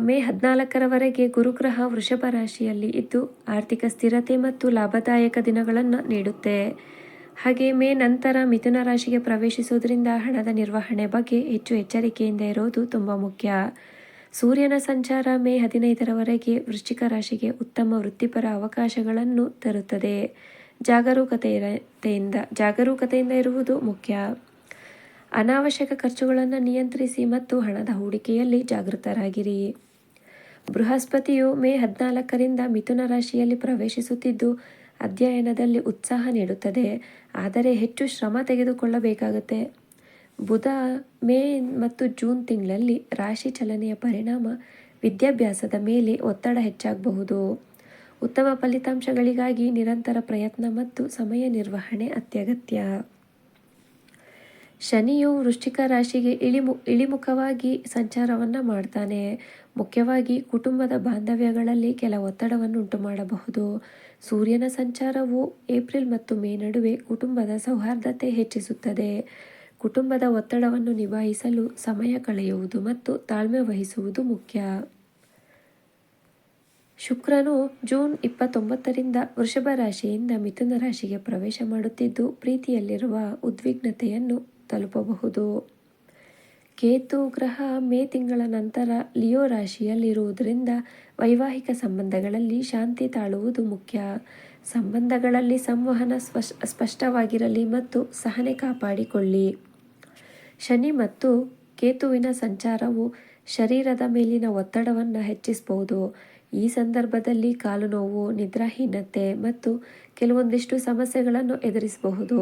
ಮೇ ಹದಿನಾಲ್ಕರವರೆಗೆ ಗುರುಗ್ರಹ ವೃಷಭ ರಾಶಿಯಲ್ಲಿ ಇದ್ದು ಆರ್ಥಿಕ ಸ್ಥಿರತೆ ಮತ್ತು ಲಾಭದಾಯಕ ದಿನಗಳನ್ನು ನೀಡುತ್ತೆ. ಹಾಗೆ ಮೇ ನಂತರ ಮಿಥುನ ರಾಶಿಗೆ ಪ್ರವೇಶಿಸುವುದರಿಂದ ಹಣದ ನಿರ್ವಹಣೆ ಬಗ್ಗೆ ಹೆಚ್ಚು ಎಚ್ಚರಿಕೆಯಿಂದ ಇರೋದು ತುಂಬ ಮುಖ್ಯ. ಸೂರ್ಯನ ಸಂಚಾರ ಮೇ ಹದಿನೈದರವರೆಗೆ ವೃಶ್ಚಿಕ ರಾಶಿಗೆ ಉತ್ತಮ ವೃತ್ತಿಪರ ಅವಕಾಶಗಳನ್ನು ತರುತ್ತದೆ. ಜಾಗರೂಕತೆಯಿಂದ ಜಾಗರೂಕತೆಯಿಂದ ಇರುವುದು ಮುಖ್ಯ. ಅನಾವಶ್ಯಕ ಖರ್ಚುಗಳನ್ನು ನಿಯಂತ್ರಿಸಿ ಮತ್ತು ಹಣದ ಹೂಡಿಕೆಯಲ್ಲಿ ಜಾಗೃತರಾಗಿರಿ. ಬೃಹಸ್ಪತಿಯು ಮೇ ಹದಿನಾಲ್ಕರಿಂದ ಮಿಥುನ ರಾಶಿಯಲ್ಲಿ ಪ್ರವೇಶಿಸುತ್ತಿದ್ದು, ಅಧ್ಯಯನದಲ್ಲಿ ಉತ್ಸಾಹ ನೀಡುತ್ತದೆ, ಆದರೆ ಹೆಚ್ಚು ಶ್ರಮ ತೆಗೆದುಕೊಳ್ಳಬೇಕಾಗುತ್ತೆ. ಬುಧ ಮೇ ಮತ್ತು ಜೂನ್ ತಿಂಗಳಲ್ಲಿ ರಾಶಿ ಚಲನೆಯ ಪರಿಣಾಮ ವಿದ್ಯಾಭ್ಯಾಸದ ಮೇಲೆ ಒತ್ತಡ ಹೆಚ್ಚಾಗಬಹುದು. ಉತ್ತಮ ಫಲಿತಾಂಶಗಳಿಗಾಗಿ ನಿರಂತರ ಪ್ರಯತ್ನ ಮತ್ತು ಸಮಯ ನಿರ್ವಹಣೆ ಅತ್ಯಗತ್ಯ. ಶನಿಯು ವೃಶ್ಚಿಕ ರಾಶಿಗೆ ಇಳಿಮು, ಇಳಿಮುಖವಾಗಿ ಸಂಚಾರವನ್ನು ಮಾಡ್ತಾನೆ. ಮುಖ್ಯವಾಗಿ ಕುಟುಂಬದ ಬಾಂಧವ್ಯಗಳಲ್ಲಿ ಕೆಲ ಒತ್ತಡವನ್ನು ಉಂಟು ಮಾಡಬಹುದು. ಸೂರ್ಯನ ಸಂಚಾರವು ಏಪ್ರಿಲ್ ಮತ್ತು ಮೇ ನಡುವೆ ಕುಟುಂಬದ ಸೌಹಾರ್ದತೆ ಹೆಚ್ಚಿಸುತ್ತದೆ. ಕುಟುಂಬದ ಒತ್ತಡವನ್ನು ನಿಭಾಯಿಸಲು ಸಮಯ ಕಳೆಯುವುದು ಮತ್ತು ತಾಳ್ಮೆ ವಹಿಸುವುದು ಮುಖ್ಯ. ಶುಕ್ರನು ಜೂನ್ ಇಪ್ಪತ್ತೊಂಬತ್ತರಿಂದ ವೃಷಭ ರಾಶಿಯಿಂದ ಮಿಥುನ ರಾಶಿಗೆ ಪ್ರವೇಶ ಮಾಡುತ್ತಿದ್ದು, ಪ್ರೀತಿಯಲ್ಲಿರುವ ಉದ್ವಿಗ್ನತೆಯನ್ನು ತಲುಪಬಹುದು. ಕೇತು ಗ್ರಹ ಮೇ ತಿಂಗಳ ನಂತರ ಲಿಯೋ ರಾಶಿಯಲ್ಲಿರುವುದರಿಂದ ವೈವಾಹಿಕ ಸಂಬಂಧಗಳಲ್ಲಿ ಶಾಂತಿ ತಾಳುವುದು ಮುಖ್ಯ. ಸಂಬಂಧಗಳಲ್ಲಿ ಸಂವಹನ ಸ್ಪಷ್ ಸ್ಪಷ್ಟವಾಗಿರಲಿ ಮತ್ತು ಸಹನೆ ಕಾಪಾಡಿಕೊಳ್ಳಿ. ಶನಿ ಮತ್ತು ಕೇತುವಿನ ಸಂಚಾರವು ಶರೀರದ ಮೇಲಿನ ಒತ್ತಡವನ್ನು ಹೆಚ್ಚಿಸಬಹುದು. ಈ ಸಂದರ್ಭದಲ್ಲಿ ಕಾಲು ನೋವು, ನಿದ್ರಾಹೀನತೆ ಮತ್ತು ಕೆಲವೊಂದಿಷ್ಟು ಸಮಸ್ಯೆಗಳನ್ನು ಎದುರಿಸಬಹುದು.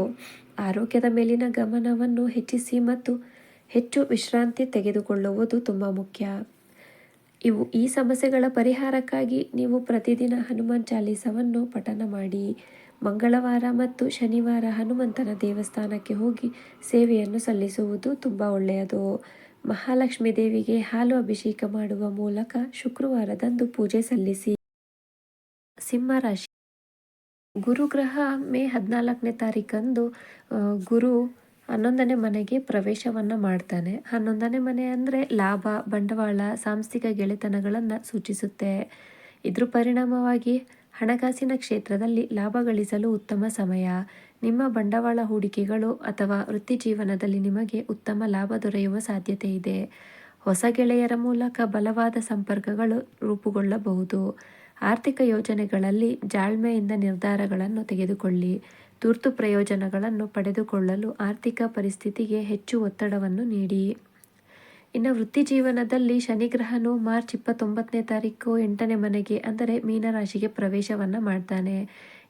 ಆರೋಗ್ಯದ ಮೇಲಿನ ಗಮನವನ್ನು ಹೆಚ್ಚಿಸಿ ಮತ್ತು ಹೆಚ್ಚು ವಿಶ್ರಾಂತಿ ತೆಗೆದುಕೊಳ್ಳುವುದು ತುಂಬ ಮುಖ್ಯ. ಇವು ಈ ಸಮಸ್ಯೆಗಳ ಪರಿಹಾರಕ್ಕಾಗಿ ನೀವು ಪ್ರತಿದಿನ ಹನುಮಾನ್ ಚಾಲೀಸವನ್ನು ಪಠನ ಮಾಡಿ, ಮಂಗಳವಾರ ಮತ್ತು ಶನಿವಾರ ಹನುಮಂತನ ದೇವಸ್ಥಾನಕ್ಕೆ ಹೋಗಿ ಸೇವೆಯನ್ನು ಸಲ್ಲಿಸುವುದು ತುಂಬ ಒಳ್ಳೆಯದು. ಮಹಾಲಕ್ಷ್ಮಿ ದೇವಿಗೆ ಹಾಲು ಅಭಿಷೇಕ ಮಾಡುವ ಮೂಲಕ ಶುಕ್ರವಾರದಂದು ಪೂಜೆ ಸಲ್ಲಿಸಿ. ಸಿಂಹರಾಶಿ ಗುರುಗ್ರಹ ಮೇ ಹದಿನಾಲ್ಕನೇ ತಾರೀಕಂದು ಗುರು ಹನ್ನೊಂದನೇ ಮನೆಗೆ ಪ್ರವೇಶವನ್ನು ಮಾಡ್ತಾನೆ. ಹನ್ನೊಂದನೇ ಮನೆ ಅಂದರೆ ಲಾಭ, ಬಂಡವಾಳ, ಸಾಂಸ್ಥಿಕ ಗೆಳೆತನಗಳನ್ನು ಸೂಚಿಸುತ್ತೆ. ಇದ್ರ ಪರಿಣಾಮವಾಗಿ ಹಣಕಾಸಿನ ಕ್ಷೇತ್ರದಲ್ಲಿ ಲಾಭ ಗಳಿಸಲು ಉತ್ತಮ ಸಮಯ. ನಿಮ್ಮ ಬಂಡವಾಳ ಹೂಡಿಕೆಗಳು ಅಥವಾ ವೃತ್ತಿ ಜೀವನದಲ್ಲಿ ನಿಮಗೆ ಉತ್ತಮ ಲಾಭ ದೊರೆಯುವ ಸಾಧ್ಯತೆ ಇದೆ. ಹೊಸ ಗೆಳೆಯರ ಮೂಲಕ ಬಲವಾದ ಸಂಪರ್ಕಗಳು ರೂಪುಗೊಳ್ಳಬಹುದು. ಆರ್ಥಿಕ ಯೋಜನೆಗಳಲ್ಲಿ ಜಾಳ್ಮೆಯಿಂದ ನಿರ್ಧಾರಗಳನ್ನು ತೆಗೆದುಕೊಳ್ಳಿ. ತುರ್ತು ಪ್ರಯೋಜನಗಳನ್ನು ಪಡೆದುಕೊಳ್ಳಲು ಆರ್ಥಿಕ ಪರಿಸ್ಥಿತಿಗೆ ಹೆಚ್ಚು ಒತ್ತಡವನ್ನು ನೀಡಿ. ಇನ್ನು ವೃತ್ತಿ ಜೀವನದಲ್ಲಿ ಶನಿಗ್ರಹನು ಮಾರ್ಚ್ ಇಪ್ಪತ್ತೊಂಬತ್ತನೇ ತಾರೀಕು ಎಂಟನೇ ಮನೆಗೆ, ಅಂದರೆ ಮೀನರಾಶಿಗೆ ಪ್ರವೇಶವನ್ನು ಮಾಡ್ತಾನೆ.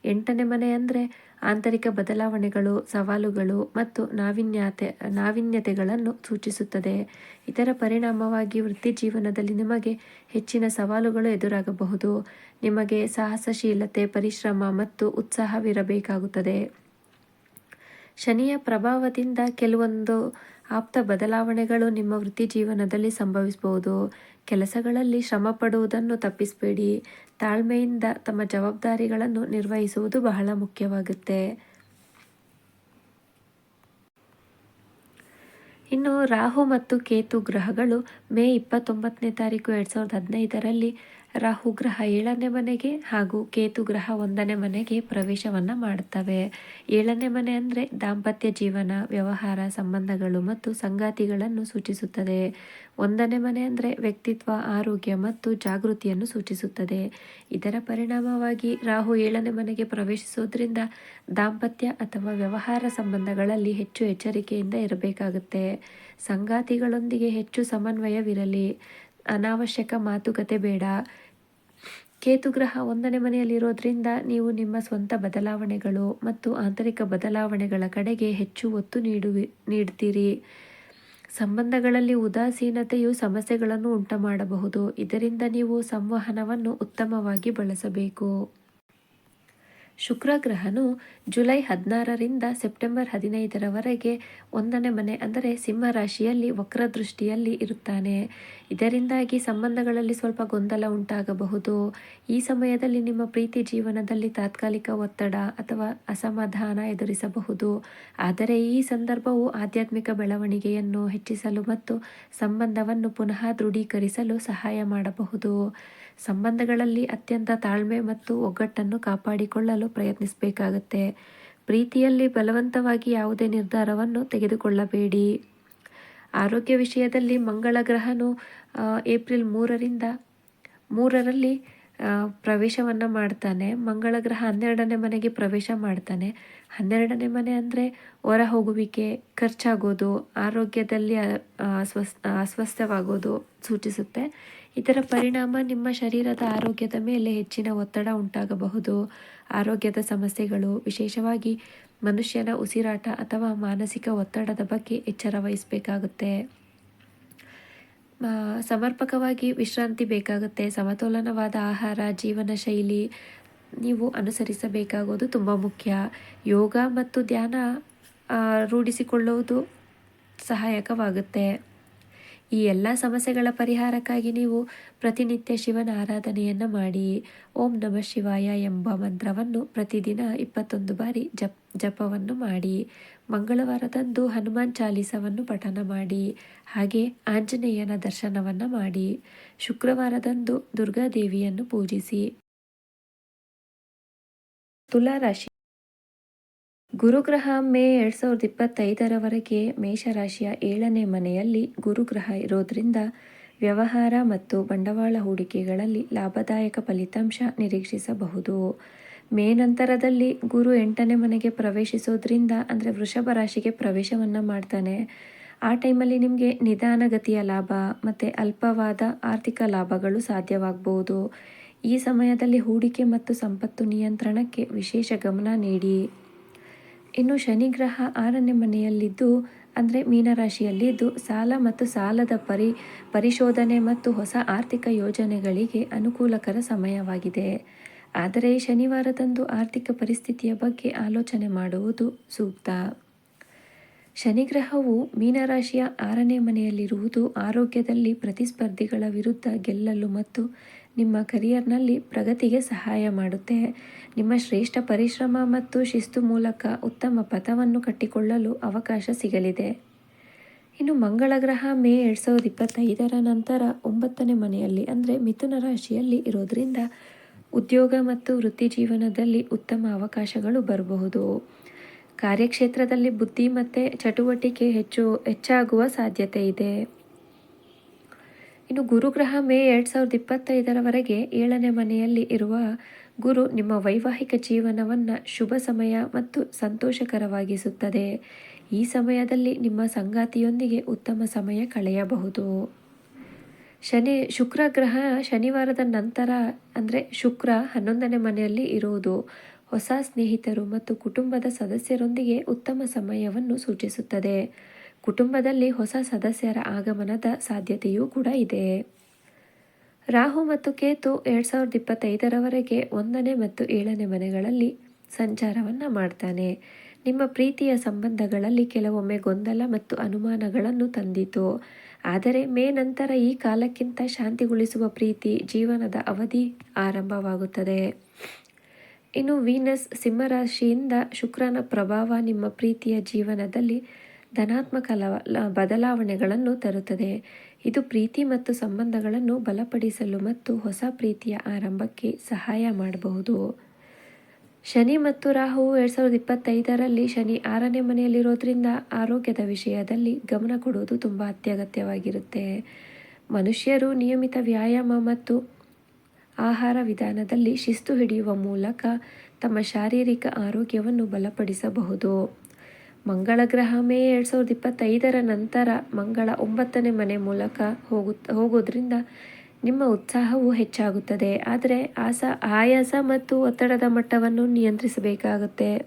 ಎಂಟನೇ ಮನೆ ಅಂದರೆ ಆಂತರಿಕ ಬದಲಾವಣೆಗಳು, ಸವಾಲುಗಳು ಮತ್ತು ನಾವಿನ್ಯತೆ, ನಾವೀನ್ಯತೆಗಳನ್ನು ಸೂಚಿಸುತ್ತದೆ. ಇದರ ಪರಿಣಾಮವಾಗಿ ವೃತ್ತಿ ಜೀವನದಲ್ಲಿ ನಿಮಗೆ ಹೆಚ್ಚಿನ ಸವಾಲುಗಳು ಎದುರಾಗಬಹುದು. ನಿಮಗೆ ಸಾಹಸಶೀಲತೆ, ಪರಿಶ್ರಮ ಮತ್ತು ಉತ್ಸಾಹವಿರಬೇಕಾಗುತ್ತದೆ. ಶನಿಯ ಪ್ರಭಾವದಿಂದ ಕೆಲವೊಂದು ಆಪ್ತ ಬದಲಾವಣೆಗಳು ನಿಮ್ಮ ವೃತ್ತಿ ಜೀವನದಲ್ಲಿ ಸಂಭವಿಸಬಹುದು. ಕೆಲಸಗಳಲ್ಲಿ ಶ್ರಮ ಪಡುವುದನ್ನು ತಪ್ಪಿಸಬೇಡಿ. ತಾಳ್ಮೆಯಿಂದ ತಮ್ಮ ಜವಾಬ್ದಾರಿಗಳನ್ನು ನಿರ್ವಹಿಸುವುದು ಬಹಳ ಮುಖ್ಯವಾಗುತ್ತೆ. ಇನ್ನು ರಾಹು ಮತ್ತು ಕೇತು ಗ್ರಹಗಳು ಮೇ ಇಪ್ಪತ್ತೊಂಬತ್ತನೇ ತಾರೀಕು ಎರಡು ಸಾವಿರದ ಹದಿನೈದರಲ್ಲಿ ರಾಹು ಗ್ರಹ ಏಳನೇ ಮನೆಗೆ ಹಾಗೂ ಕೇತು ಗ್ರಹ ಒಂದನೇ ಮನೆಗೆ ಪ್ರವೇಶವನ್ನು ಮಾಡುತ್ತವೆ. ಏಳನೇ ಮನೆ ಅಂದರೆ ದಾಂಪತ್ಯ ಜೀವನ, ವ್ಯವಹಾರ ಸಂಬಂಧಗಳು ಮತ್ತು ಸಂಗಾತಿಗಳನ್ನು ಸೂಚಿಸುತ್ತದೆ. ಒಂದನೇ ಮನೆ ಅಂದರೆ ವ್ಯಕ್ತಿತ್ವ, ಆರೋಗ್ಯ ಮತ್ತು ಜಾಗೃತಿಯನ್ನು ಸೂಚಿಸುತ್ತದೆ. ಇದರ ಪರಿಣಾಮವಾಗಿ ರಾಹು ಏಳನೇ ಮನೆಗೆ ಪ್ರವೇಶಿಸುವುದರಿಂದ ದಾಂಪತ್ಯ ಅಥವಾ ವ್ಯವಹಾರ ಸಂಬಂಧಗಳಲ್ಲಿ ಹೆಚ್ಚು ಎಚ್ಚರಿಕೆಯಿಂದ ಇರಬೇಕಾಗುತ್ತೆ. ಸಂಗಾತಿಗಳೊಂದಿಗೆ ಹೆಚ್ಚು ಸಮನ್ವಯವಿರಲಿ. ಅನಾವಶ್ಯಕ ಮಾತುಕತೆ ಬೇಡ. ಕೇತುಗ್ರಹ ಒಂದನೇ ಮನೆಯಲ್ಲಿರೋದ್ರಿಂದ ನೀವು ನಿಮ್ಮ ಸ್ವಂತ ಬದಲಾವಣೆಗಳು ಮತ್ತು ಆಂತರಿಕ ಬದಲಾವಣೆಗಳ ಕಡೆಗೆ ಹೆಚ್ಚು ಒತ್ತು ನೀಡುವಿ ನೀಡ್ತೀರಿ. ಸಂಬಂಧಗಳಲ್ಲಿ ಉದಾಸೀನತೆಯು ಸಮಸ್ಯೆಗಳನ್ನು ಉಂಟುಮಾಡಬಹುದು. ಇದರಿಂದ ನೀವು ಸಂವಹನವನ್ನು ಉತ್ತಮವಾಗಿ ಬಳಸಬೇಕು. ಶುಕ್ರ ಗ್ರಹನು ಜುಲೈ ಹದಿನಾರರಿಂದ ಸೆಪ್ಟೆಂಬರ್ ಹದಿನೈದರವರೆಗೆ ಒಂದನೇ ಮನೆ, ಅಂದರೆ ಸಿಂಹ ರಾಶಿಯಲ್ಲಿ ವಕ್ರದೃಷ್ಟಿಯಲ್ಲಿ ಇರುತ್ತಾನೆ. ಇದರಿಂದಾಗಿ ಸಂಬಂಧಗಳಲ್ಲಿ ಸ್ವಲ್ಪ ಗೊಂದಲ ಉಂಟಾಗಬಹುದು. ಈ ಸಮಯದಲ್ಲಿ ನಿಮ್ಮ ಪ್ರೀತಿ ಜೀವನದಲ್ಲಿ ತಾತ್ಕಾಲಿಕ ಒತ್ತಡ ಅಥವಾ ಅಸಮಾಧಾನ ಎದುರಿಸಬಹುದು. ಆದರೆ ಈ ಸಂದರ್ಭವು ಆಧ್ಯಾತ್ಮಿಕ ಬೆಳವಣಿಗೆಯನ್ನು ಹೆಚ್ಚಿಸಲು ಮತ್ತು ಸಂಬಂಧವನ್ನು ಪುನಃ ದೃಢೀಕರಿಸಲು ಸಹಾಯ ಮಾಡಬಹುದು. ಸಂಬಂಧಗಳಲ್ಲಿ ಅತ್ಯಂತ ತಾಳ್ಮೆ ಮತ್ತು ಒಗ್ಗಟ್ಟನ್ನು ಕಾಪಾಡಿಕೊಳ್ಳಲು ಪ್ರಯತ್ನಿಸಬೇಕಾಗುತ್ತೆ. ಪ್ರೀತಿಯಲ್ಲಿ ಬಲವಂತವಾಗಿ ಯಾವುದೇ ನಿರ್ಧಾರವನ್ನು ತೆಗೆದುಕೊಳ್ಳಬೇಡಿ. ಆರೋಗ್ಯ ವಿಷಯದಲ್ಲಿ ಮಂಗಳ ಗ್ರಹನು ಏಪ್ರಿಲ್ ಮೂರರಿಂದ ಮೂರರಲ್ಲಿ ಪ್ರವೇಶವನ್ನು ಮಾಡ್ತಾನೆ. ಮಂಗಳ ಗ್ರಹ ಹನ್ನೆರಡನೇ ಮನೆಗೆ ಪ್ರವೇಶ ಮಾಡ್ತಾನೆ. ಹನ್ನೆರಡನೇ ಮನೆ ಅಂದರೆ ಹೊರ ಹೋಗುವಿಕೆ ಖರ್ಚಾಗೋದು, ಆರೋಗ್ಯದಲ್ಲಿ ಅಸ್ವಸ್, ಅಸ್ವಸ್ಥವಾಗೋದು ಸೂಚಿಸುತ್ತೆ. ಇದರ ಪರಿಣಾಮ ನಿಮ್ಮ ಶರೀರದ ಆರೋಗ್ಯದ ಮೇಲೆ ಹೆಚ್ಚಿನ ಒತ್ತಡ ಉಂಟಾಗಬಹುದು. ಆರೋಗ್ಯದ ಸಮಸ್ಯೆಗಳು, ವಿಶೇಷವಾಗಿ ಮನುಷ್ಯನ ಉಸಿರಾಟ ಅಥವಾ ಮಾನಸಿಕ ಒತ್ತಡದ ಬಗ್ಗೆ ಎಚ್ಚರ ವಹಿಸಬೇಕಾಗುತ್ತೆ. ಸಮರ್ಪಕವಾಗಿ ವಿಶ್ರಾಂತಿ ಬೇಕಾಗುತ್ತೆ. ಸಮತೋಲನವಾದ ಆಹಾರ, ಜೀವನ ಶೈಲಿ ನೀವು ಅನುಸರಿಸಬೇಕಾಗೋದು ತುಂಬ ಮುಖ್ಯ. ಯೋಗ ಮತ್ತು ಧ್ಯಾನ ರೂಢಿಸಿಕೊಳ್ಳುವುದು ಸಹಾಯಕವಾಗುತ್ತೆ. ಈ ಎಲ್ಲ ಸಮಸ್ಯೆಗಳ ಪರಿಹಾರಕ್ಕಾಗಿ ನೀವು ಪ್ರತಿನಿತ್ಯ ಶಿವನ ಆರಾಧನೆಯನ್ನು ಮಾಡಿ ಓಂ ನಮಃ ಶಿವಾಯ ಎಂಬ ಮಂತ್ರವನ್ನು ಪ್ರತಿದಿನ ಇಪ್ಪತ್ತೊಂದು ಬಾರಿ ಜಪ್, ಜಪವನ್ನು ಮಾಡಿ ಮಂಗಳವಾರದಂದು ಹನುಮಾನ್ ಚಾಲೀಸವನ್ನು ಪಠನ ಮಾಡಿ, ಹಾಗೆ ಆಂಜನೇಯನ ದರ್ಶನವನ್ನು ಮಾಡಿ ಶುಕ್ರವಾರದಂದು ದುರ್ಗಾದೇವಿಯನ್ನು ಪೂಜಿಸಿ. ತುಲಾ ರಾಶಿ ಗುರುಗ್ರಹ ಮೇ ಎರಡು ಸಾವಿರದ ಇಪ್ಪತ್ತೈದರವರೆಗೆ ಮೇಷರಾಶಿಯ ಏಳನೇ ಮನೆಯಲ್ಲಿ ಗುರುಗ್ರಹ ಇರೋದ್ರಿಂದ ವ್ಯವಹಾರ ಮತ್ತು ಬಂಡವಾಳ ಹೂಡಿಕೆಗಳಲ್ಲಿ ಲಾಭದಾಯಕ ಫಲಿತಾಂಶ ನಿರೀಕ್ಷಿಸಬಹುದು. ಮೇ ನಂತರದಲ್ಲಿ ಗುರು ಎಂಟನೇ ಮನೆಗೆ ಪ್ರವೇಶಿಸೋದ್ರಿಂದ ಅಂದರೆ ವೃಷಭ ರಾಶಿಗೆ ಪ್ರವೇಶವನ್ನು ಮಾಡ್ತಾನೆ. ಆ ಟೈಮಲ್ಲಿ ನಿಮಗೆ ನಿಧಾನಗತಿಯ ಲಾಭ ಮತ್ತು ಅಲ್ಪವಾದ ಆರ್ಥಿಕ ಲಾಭಗಳು ಸಾಧ್ಯವಾಗಬಹುದು ಈ ಸಮಯದಲ್ಲಿ ಹೂಡಿಕೆ ಮತ್ತು ಸಂಪತ್ತು ನಿಯಂತ್ರಣಕ್ಕೆ ವಿಶೇಷ ಗಮನ ನೀಡಿ. ಇನ್ನು ಶನಿ ಗ್ರಹ ಆರನೇ ಮನೆಯಲ್ಲಿದ್ದು, ಅಂದರೆ ಮೀನರಾಶಿಯಲ್ಲಿದ್ದು, ಸಾಲ ಮತ್ತು ಸಾಲದ ಪರಿ, ಪರಿಶೋಧನೆ ಮತ್ತು ಹೊಸ ಆರ್ಥಿಕ ಯೋಜನೆಗಳಿಗೆ ಅನುಕೂಲಕರ ಸಮಯವಾಗಿದೆ. ಆದರೆ ಶನಿವಾರದಂದು ಆರ್ಥಿಕ ಪರಿಸ್ಥಿತಿಯ ಬಗ್ಗೆ ಆಲೋಚನೆ ಮಾಡುವುದು ಸೂಕ್ತ. ಶನಿಗ್ರಹವು ಮೀನರಾಶಿಯ ಆರನೇ ಮನೆಯಲ್ಲಿರುವುದು ಆರೋಗ್ಯದಲ್ಲಿ ಪ್ರತಿಸ್ಪರ್ಧಿಗಳ ವಿರುದ್ಧ ಗೆಲ್ಲಲು ಮತ್ತು ನಿಮ್ಮ ಕರಿಯರ್ನಲ್ಲಿ ಪ್ರಗತಿಗೆ ಸಹಾಯ ಮಾಡುತ್ತೆ. ನಿಮ್ಮ ಶ್ರೇಷ್ಠ ಪರಿಶ್ರಮ ಮತ್ತು ಶಿಸ್ತು ಮೂಲಕ ಉತ್ತಮ ಪಥವನ್ನು ಕಟ್ಟಿಕೊಳ್ಳಲು ಅವಕಾಶ ಸಿಗಲಿದೆ. ಇನ್ನು ಮಂಗಳ ಗ್ರಹ ಮೇ ಎರಡು ಸಾವಿರದ ಇಪ್ಪತ್ತೈದರ ನಂತರ ಒಂಬತ್ತನೇ ಮನೆಯಲ್ಲಿ, ಅಂದರೆ ಮಿಥುನ ರಾಶಿಯಲ್ಲಿ ಇರೋದ್ರಿಂದ ಉದ್ಯೋಗ ಮತ್ತು ವೃತ್ತಿ ಜೀವನದಲ್ಲಿ ಉತ್ತಮ ಅವಕಾಶಗಳು ಬರಬಹುದು. ಕಾರ್ಯಕ್ಷೇತ್ರದಲ್ಲಿ ಬುದ್ಧಿ ಮತ್ತು ಚಟುವಟಿಕೆ ಹೆಚ್ಚು ಹೆಚ್ಚಾಗುವ ಸಾಧ್ಯತೆ ಇದೆ. ಇನ್ನು ಗುರುಗ್ರಹ ಮೇ ಎರಡು ಸಾವಿರದ ಇಪ್ಪತ್ತೈದರವರೆಗೆ ಏಳನೇ ಮನೆಯಲ್ಲಿ ಇರುವ ಗುರು ನಿಮ್ಮ ವೈವಾಹಿಕ ಜೀವನವನ್ನು ಶುಭ ಸಮಯ ಮತ್ತು ಸಂತೋಷಕರವಾಗಿಸುತ್ತದೆ. ಈ ಸಮಯದಲ್ಲಿ ನಿಮ್ಮ ಸಂಗಾತಿಯೊಂದಿಗೆ ಉತ್ತಮ ಸಮಯ ಕಳೆಯಬಹುದು. ಶನಿ ಶುಕ್ರ ಗ್ರಹ ಶನಿವಾರದ ನಂತರ ಅಂದರೆ ಶುಕ್ರ ಹನ್ನೊಂದನೇ ಮನೆಯಲ್ಲಿ ಇರುವುದು. ಹೊಸ ಸ್ನೇಹಿತರು ಮತ್ತು ಕುಟುಂಬದ ಸದಸ್ಯರೊಂದಿಗೆ ಉತ್ತಮ ಸಮಯವನ್ನು ಸೂಚಿಸುತ್ತದೆ. ಕುಟುಂಬದಲ್ಲಿ ಹೊಸ ಸದಸ್ಯರ ಆಗಮನದ ಸಾಧ್ಯತೆಯೂ ಕೂಡ ಇದೆ. ರಾಹು ಮತ್ತು ಕೇತು ಎರಡು ಸಾವಿರದ ಇಪ್ಪತ್ತೈದರವರೆಗೆ ಒಂದನೇ ಮತ್ತು ಏಳನೇ ಮನೆಗಳಲ್ಲಿ ಸಂಚಾರವನ್ನು ಮಾಡ್ತಾನೆ. ನಿಮ್ಮ ಪ್ರೀತಿಯ ಸಂಬಂಧಗಳಲ್ಲಿ ಕೆಲವೊಮ್ಮೆ ಗೊಂದಲ ಮತ್ತು ಅನುಮಾನಗಳನ್ನು ತಂದಿತು. ಆದರೆ ಮೇ ನಂತರ ಈ ಕಾಲಕ್ಕಿಂತ ಶಾಂತಿಗೊಳಿಸುವ ಪ್ರೀತಿ ಜೀವನದ ಅವಧಿ ಆರಂಭವಾಗುತ್ತದೆ. ಇನ್ನು ವೀನಸ್ ಸಿಂಹರಾಶಿಯಿಂದ ಶುಕ್ರನ ಪ್ರಭಾವ ನಿಮ್ಮ ಪ್ರೀತಿಯ ಜೀವನದಲ್ಲಿ ಧನಾತ್ಮಕ ಬದಲಾವಣೆಗಳನ್ನು ತರುತ್ತದೆ. ಇದು ಪ್ರೀತಿ ಮತ್ತು ಸಂಬಂಧಗಳನ್ನು ಬಲಪಡಿಸಲು ಮತ್ತು ಹೊಸ ಪ್ರೀತಿಯ ಆರಂಭಕ್ಕೆ ಸಹಾಯ ಮಾಡಬಹುದು. ಶನಿ ಮತ್ತು ರಾಹು ಎರಡು ಸಾವಿರದ ಇಪ್ಪತ್ತೈದರಲ್ಲಿ ಶನಿ ಆರನೇ ಮನೆಯಲ್ಲಿರೋದ್ರಿಂದ ಆರೋಗ್ಯದ ವಿಷಯದಲ್ಲಿ ಗಮನ ಕೊಡುವುದು ತುಂಬ ಅತ್ಯಗತ್ಯವಾಗಿರುತ್ತೆ. ಮನುಷ್ಯರು ನಿಯಮಿತ ವ್ಯಾಯಾಮ ಮತ್ತು ಆಹಾರ ವಿಧಾನದಲ್ಲಿ ಶಿಸ್ತು ಹಿಡಿಯುವ ಮೂಲಕ ತಮ್ಮ ಶಾರೀರಿಕ ಆರೋಗ್ಯವನ್ನು ಬಲಪಡಿಸಬಹುದು. ಮಂಗಳ ಗ್ರಹ ಮೇ ಎರಡು ಸಾವಿರದ ಇಪ್ಪತ್ತೈದರ ನಂತರ ಮಂಗಳ ಒಂಬತ್ತನೇ ಮನೆ ಮೂಲಕ ಹೋಗು ಹೋಗೋದ್ರಿಂದ ನಿಮ್ಮ ಉತ್ಸಾಹವು ಹೆಚ್ಚಾಗುತ್ತದೆ. ಆದರೆ ಆಸ, ಆಯಾಸ ಮತ್ತು ಒತ್ತಡದ ಮಟ್ಟವನ್ನು ನಿಯಂತ್ರಿಸಬೇಕಾಗುತ್ತೆ.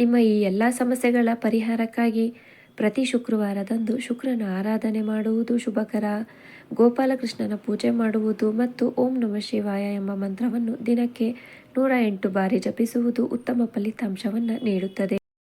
ನಿಮ್ಮ ಈ ಎಲ್ಲ ಸಮಸ್ಯೆಗಳ ಪರಿಹಾರಕ್ಕಾಗಿ ಪ್ರತಿ ಶುಕ್ರವಾರದಂದು ಶುಕ್ರನ ಆರಾಧನೆ ಮಾಡುವುದು ಶುಭಕರ. ಗೋಪಾಲಕೃಷ್ಣನ ಪೂಜೆ ಮಾಡುವುದು ಮತ್ತು ಓಂ ನಮಃ ಶಿವಾಯ ಎಂಬ ಮಂತ್ರವನ್ನು ದಿನಕ್ಕೆ ನೂರ ಎಂಟು ಬಾರಿ ಜಪಿಸುವುದು ಉತ್ತಮ ಫಲಿತಾಂಶವನ್ನು ನೀಡುತ್ತದೆ.